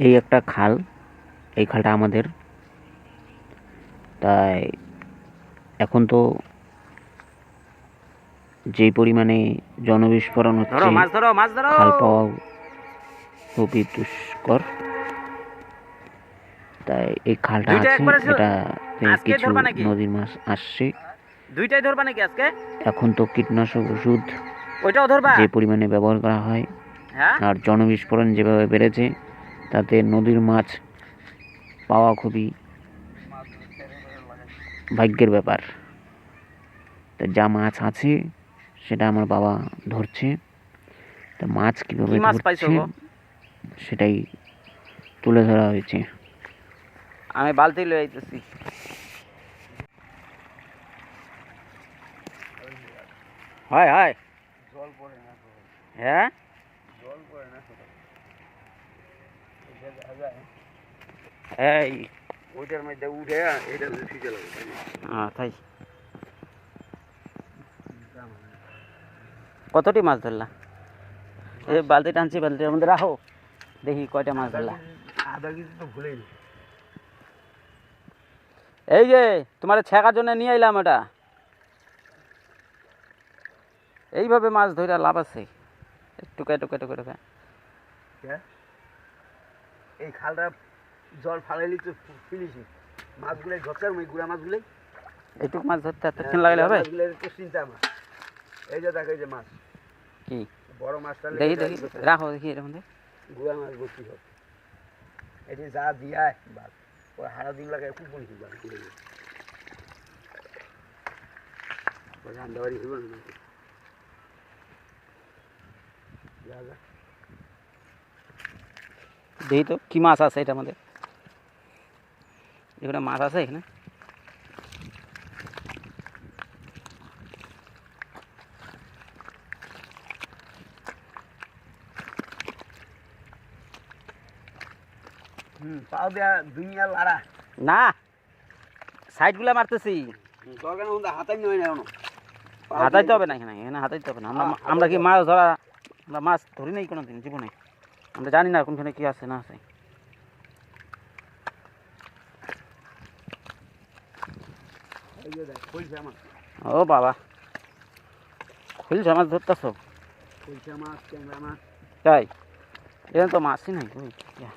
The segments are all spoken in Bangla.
এই একটা খাল এই খালটা আমাদের। তাই এখন তো যে পরিমাণে জনবিস্ফোরণ হচ্ছে খাল পাওয়া খুবই দুষ্কর। তাই এই খালটা আছে এটা কিছু নদীর মাছ আসছে। দুইটাই ধরবা নাকি আজকে? এখন তো কীটনাশক ওষুধ ওইটাও ধরবা? যে পরিমাণে ব্যবহার করা হয় হ্যাঁ? আর জনবিস্ফোরণ যেভাবে বেড়েছে তাতে নদীর মাছ পাওয়া খুবই ভাগ্যের ব্যাপার। তা যা মাছ আছে সেটা আমার বাবা ধরছে। তা মাছ কীভাবে মাছ পাইছো ধরছে সেটাই তুলে ধরা হয়েছে। আমি বালতি লয়ে আইতেছি। হয় হয়। হ্যাঁ? এই। ওইটার মধ্যে উঠে এটা লাগবে হ্যাঁ তাই। কতটি মাছ ধরলা? এই বালতি টানছি বালতির মধ্যে রাখো। দেখি কয়টা মাছ ধরলা। আধা কেজি তো ভুলেই এই যে তোমার ছেঁকার জন্য নিয়ে এলাম এটা। এইভাবে মাছ ধরে লাভ আছে। টুকায় টুকায় টুকায় টুকায় এই খালটা জল ফালাইলি তো ফিলিছি মাছগুলো ধরতাম ওই গুড়া মাছগুলো এইটুকু মাছ ধরতে এতক্ষণ লাগালে হবে? তো চিন্তা মাছ এই যে দেখো এই যে মাছ। কি? বড় মাছটা দেখি দেখি রাখো দেখি এর মধ্যে গুড়া মাছ ভর্তি হোক। এটি যা দিয়া বাস। ওই হারা দিন লাগে খুব বলছি বাস রান্দাবাড়ি হইব না যা যা। দেখি তো কি মাছ আছে এটা আমাদের? এখানে মাছ আছে এখানে? হুম পাও দেয়া দুনিয়া লাড়া। না সাইডগুলো মারতেছি। হাতাইতে হবে না এখানে এখানে হাতাইতে হবে না। আমরা আমরা কি মাছ ধরা আমরা মাছ ধরি নাই কোনো দিন জীবনে? আমরা জানি না কোনখানে কি আছে না আছে। ও বাবা। খুলছে মাছ ধরতেছ? তাই? এখানে তো মাছই নাই ইয়া।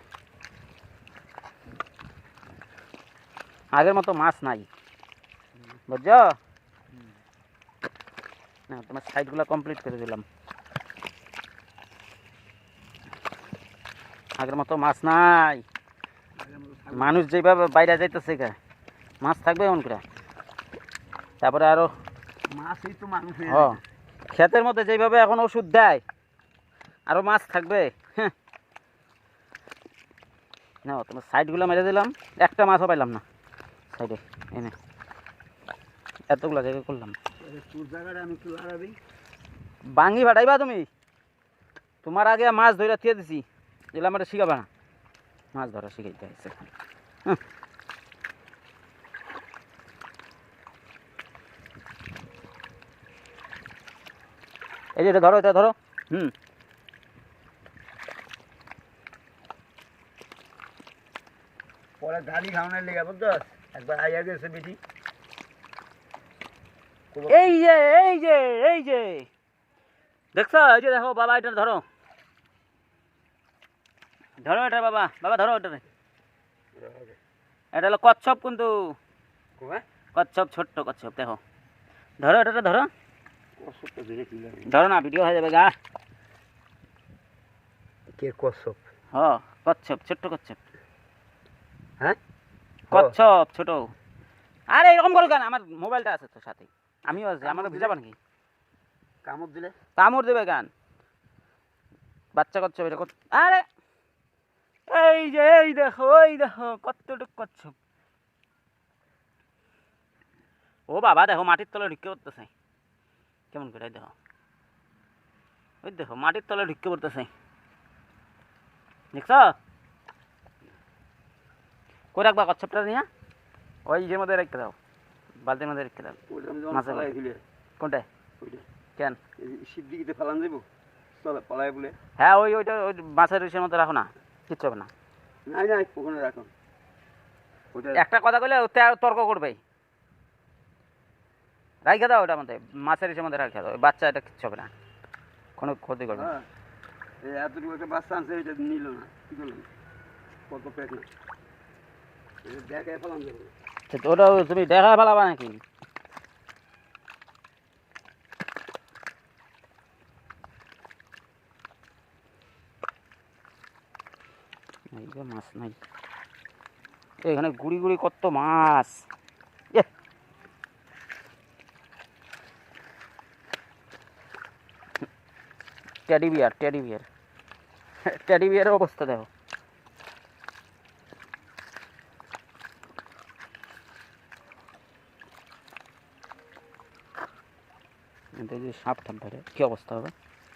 আগের মতো মাছ নাই। বুঝছ? না তোমার সাইডগুলো কমপ্লিট করে দিলাম। আগের মতো মাছ নাই। মানুষ যেভাবে বাইরে যাইতেছে গা মাছ থাকবে এমন করে। তারপরে আরও মাছই তো মানুষ হ ক্ষেতের মধ্যে যেভাবে এখন ওষুধ দেয় আরও মাছ থাকবে। হ্যাঁ। না তোমার সাইডগুলো মেরে দিলাম একটা মাছও পাইলাম না। সাইডে এনে। এতগুলো জায়গা করলাম। বাঙ্গি ভাটাইবা তুমি? তোমার আগে মাছ ধরে থিয়ে দিছি। এগুলো আমার শিখাবে না। মাছ ধরা শিখাইতে হয়েছে এই যে এটা ধরো এটা ধরো। হুম। পরে গাড়ি খাওয়ানোর লেগে বুঝতো একবার আইয়া গেছে বেটি। এই যে এই যে এই যে। দেখছ? এই যে দেখো বাবা এটা ধরো। ধরো এটা বাবা বাবা ধরো এটা এটা হলো কচ্ছপ কিন্তু। কচ্ছপ ছোট্ট কচ্ছপ দেখো। ধরো এটা ধরো। ধরে কি না ভিডিও হয়ে যাবে গা। কে কসব হ কচ্ছপ ছোট্ট কচ্ছপ। হ্যাঁ? কচ্ছপ ছোট। আরে এরকম করো কেন? আমার মোবাইলটা আছে তো সাথে। আমিও আছি আমার বুঝাবা নাকি? কামড় দিলে? কামড় দেবে গান বাচ্চা কচ্ছপ এটা আরে! এই যে এই দেখো এই দেখো কতটুক কচ্ছপ ও বাবা দেখো মাটির তলে ঢুকে পড়তেছে। কেমন করে দেখো। ওই দেখো মাটির তলে ঢুকে পড়তেছে। দেখছ? কই রাখবা কচ্ছপটা নিয়ে? ওই ইয়ের মধ্যে রেখে দাও বালতির মধ্যে রেখে দাও। কোনটায় কেন? এই শিব দিকে ফেলান যাব চলে পালাই বলে। হ্যাঁ ওই ওইটা ওই মাছের মধ্যে রাখো না। কিচ্ছু হবে না। নাই নাই ওখানে রাখো। ওটা একটা কথা কইলে তর্ক করবে। রাইখে দাও ওটা মধ্যে মাছের ইসের মধ্যে রাখে দাও বাচ্চা এটা কিচ্ছু হবে না। কোনো ক্ষতি করবে না। হ্যাঁ এতটুকু একটা বাচ্চা আনছে এটা নিল না কি করলেন কত পেট না। এটা ফেলাম যাবে সে তো ওটা তুমি দেখা ফেলাবা নাকি? মাছ নাই। এখানে গুড়ি গুড়ি কত মাছ। Teddy bear teddy bear. Teddy বিয়ারের অবস্থা দেখো। এখান থেকে যদি সাপ ঠাপ বাইরে কী অবস্থা হবে?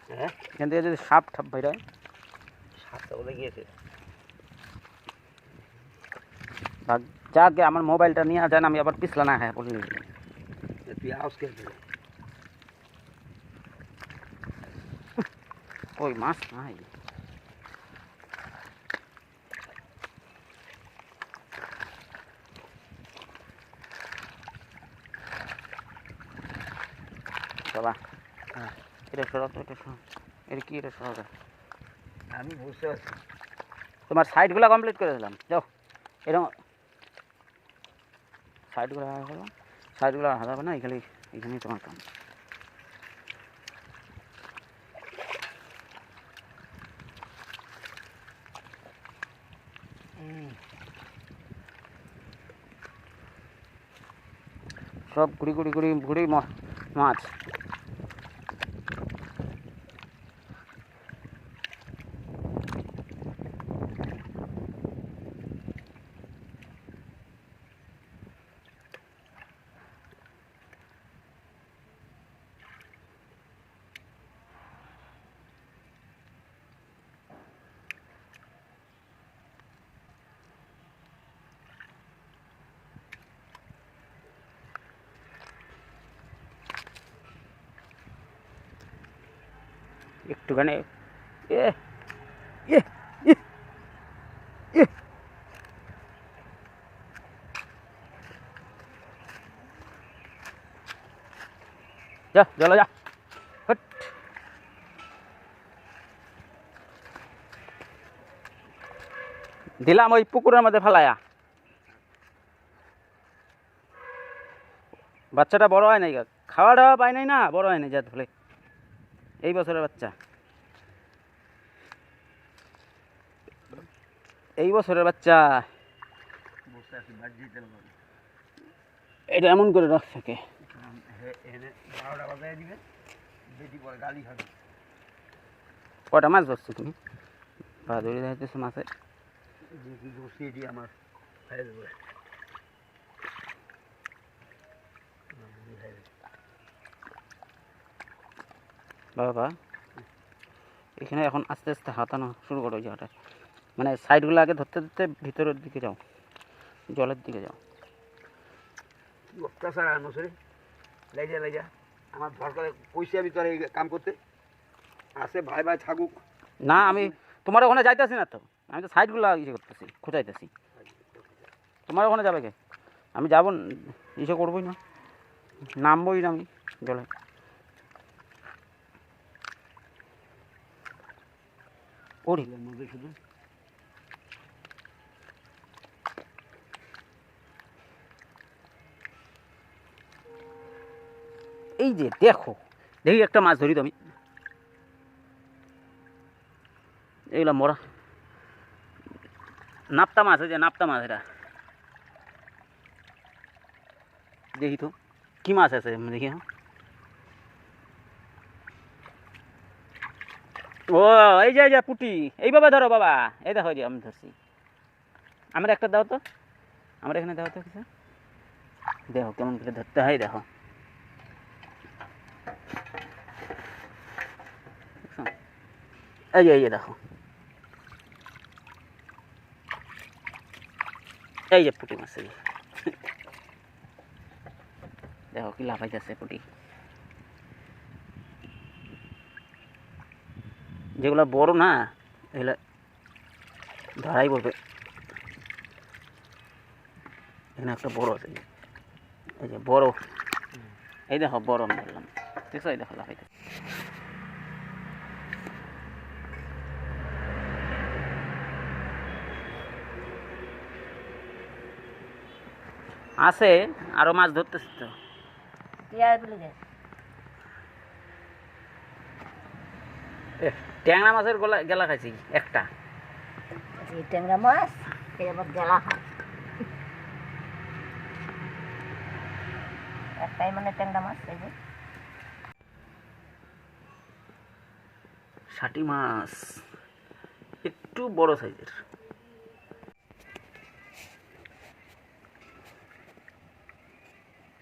হ্যাঁ? এখান থেকে যদি সাপ ঠাপ বাইরে বলে গিয়েছে? যাকে আমার মোবাইলটা নিয়ে যান আমি আবার পিছলা না হ্যাঁ বলি তুই আওয়াজ খেয়ে ওই মাছ নাই বাবা হ্যাঁ। এটা সরাও তো এটা সরাও এটা কি এটা সরাও আমি বুঝতে পারছি তোমার সাইডগুলো কমপ্লিট করে দিলাম যাও এরকম সাইডগুলো হারা হলো। সাইডগুলো হারাবে না এখানে এখানেই তোমার কাম। সব ঘুরি ঘুরি ঘুরি ঘুরি মাছ। একটুখানি যা যা। হট। দিলাম ওই পুকুরের মধ্যে ফেলায়া। বাচ্চাটা বড় হয় নাই খাওয়া দাওয়া পায় নাই না, বড় হয় নাই, যা ধরে এই বছরের বাচ্চা। এই বছরের বাচ্চা। এটা এমন করে রাখ থাকে কটা মাছ ধরছো তুমি? বা ধরে মাছে। এটি আমার খাই দেবো বাবা। এখানে এখন আস্তে আস্তে হাতানো শুরু করো ওই জায়গাটা। মানে সাইডগুলো আগে ধরতে ধরতে ভিতরের দিকে যাও জলের দিকে যাও। অত্যাচার আর আমার পয়সা আমি তোর এই কাম করতে। আসে ভাই ভাই থাকুক। না আমি তোমার ওখানে যাইতেছি না তো। আমি তো সাইডগুলো ইয়ে করতেছি খোঁচাইতেছি। তোমার ওখানে যাবে কে? আমি যাব ইসে করবোই না। নামবোই না আমি জলে। ওরে মধ্যে শুধু এই যে দেখো, দেখি একটা মাছ ধরি তো আমি। এইগুলা মরা। নাপ্তা মাছ এই যে, নাপ্তা মাছ এটা। দেখি তো, কি মাছ আছে? এমনি দেখি হ্যাঁ। ও, এই যে এই যে, পুটি। এইভাবে ধরো বাবা। এই দেখো, এই যে, আমি ধরছি। আমার একটা দাও তো। আমার এখানে দাও তো কিছু। দেখো, কেমন করে ধরতে হয়, দেখো। এই যে এই যে, দেখো। এই যে, পুটি মাছ দেখো, কি লাফাইতেছে পুটি। যেগুলো বড় না এগুলো ধরাই পড়বে এখানে একটা বড় আছে। এই যে বড়। এই দেখো বড় আমি বললাম দেখছ? এই দেখো লাফাইতে আছে আরও মাছ ধরতেছি তো। এ, ট্যাংরা মাছের গলা গেলা খাইছি একটা। এই ট্যাংরা মাছ আবার গেলা একটাই মানে ট্যাংরা মাছ এই যে। ষাটি মাছ একটু বড় সাইজের।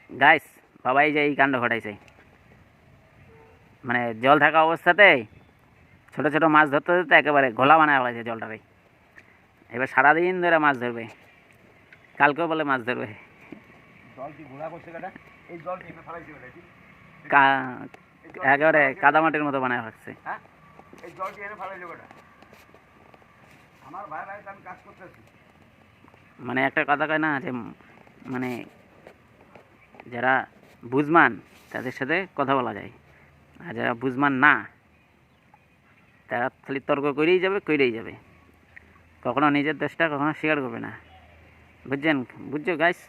গাইস বাবাই যে এই কাণ্ড ঘটাইছে। মানে জল থাকা অবস্থাতে ছোট ছোটো মাছ ধরতে ধরতে একেবারে ঘোলা বানায় ফেলাইছে জলটারে। এবার সারাদিন ধরে মাছ ধরবে। কালকেও বলে মাছ ধরবে। একেবারে কাদামাটির মতো বানায় রাখছে হ্যাঁ? মানে একটা কথা কয় না যে মানে যারা বুঝমান তাদের সাথে কথা বলা যায়। আর যারা বুঝমান না তারা খালি তর্ক করেই যাবে করেই যাবে। কখনো নিজের দোষটা কখনো স্বীকার করবে না। বুঝছেন? বুঝছ গাইস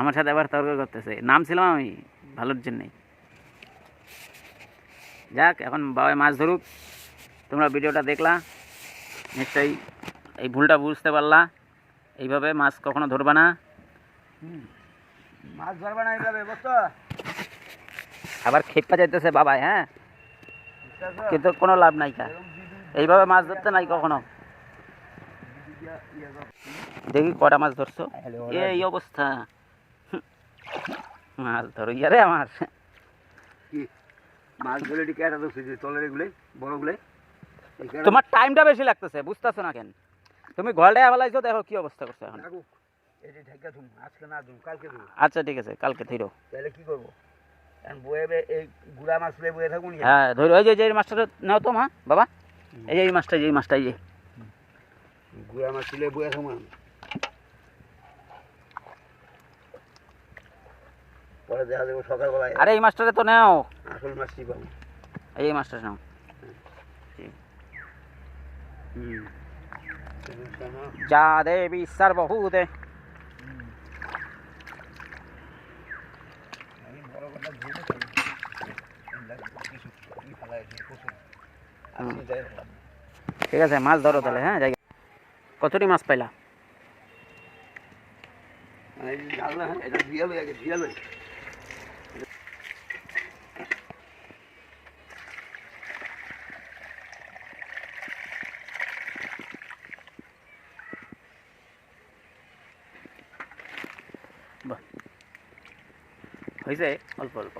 আমার সাথে আবার তর্ক করতেছে। নাম ছিলাম আমি, ভালোর জন্যই। যাক, এখন বাবাই মাছ ধরুক। তোমরা ভিডিওটা দেখলা। নিশ্চয়ই এই ভুলটা বুঝতে পারলা। এইভাবে মাছ কখনো ধরবা না। মাছ ধরবে না এইভাবে বুঝছ আবার খেপা যাইতেছে বাবাই হ্যাঁ? কিন্তু কোনো লাভ নাই কা। এইভাবে মাছ ধরতে নাই কখনো। দেখি কটা মাছ ধরছো? এই অবস্থা। মাছ ধরো ইয়ারে আমার। মাছ ধরে কেটা ধরছে তলের এগুলোই বড়গুলোই তোমার টাইমটা বেশি লাগতেছে বুঝতেছো না কেন? তুমি ঘরটায় ফেলাইছো দেখো কি অবস্থা করছ এখন। আচ্ছা ঠিক আছে কালকে ধরো তাহলে কি করব? হ্যাঁ ধরো ওই যে এই মাছটা নাও তো মা বাবা। এই যে এই মাছটা এই যে এই মাছটা এই যে। গুড়া মাছ বয়ে থাকুন পরে দেখা যাব সকালবেলায়। আরে এই মাছটারে তো নাও। আসল মাছটি পাবো? এই মাছটা নাও। হুম। যা দেবী সর্বভূতে আমি বড় কথা ভুলে কিছু কি ফেলা হয়েছে প্রচুর হুম। আমি যাই রাখলাম ঠিক আছে মাছ ধরো তাহলে হ্যাঁ যাই কতটি মাছ পাইলা? হয়েছে অল্প অল্প।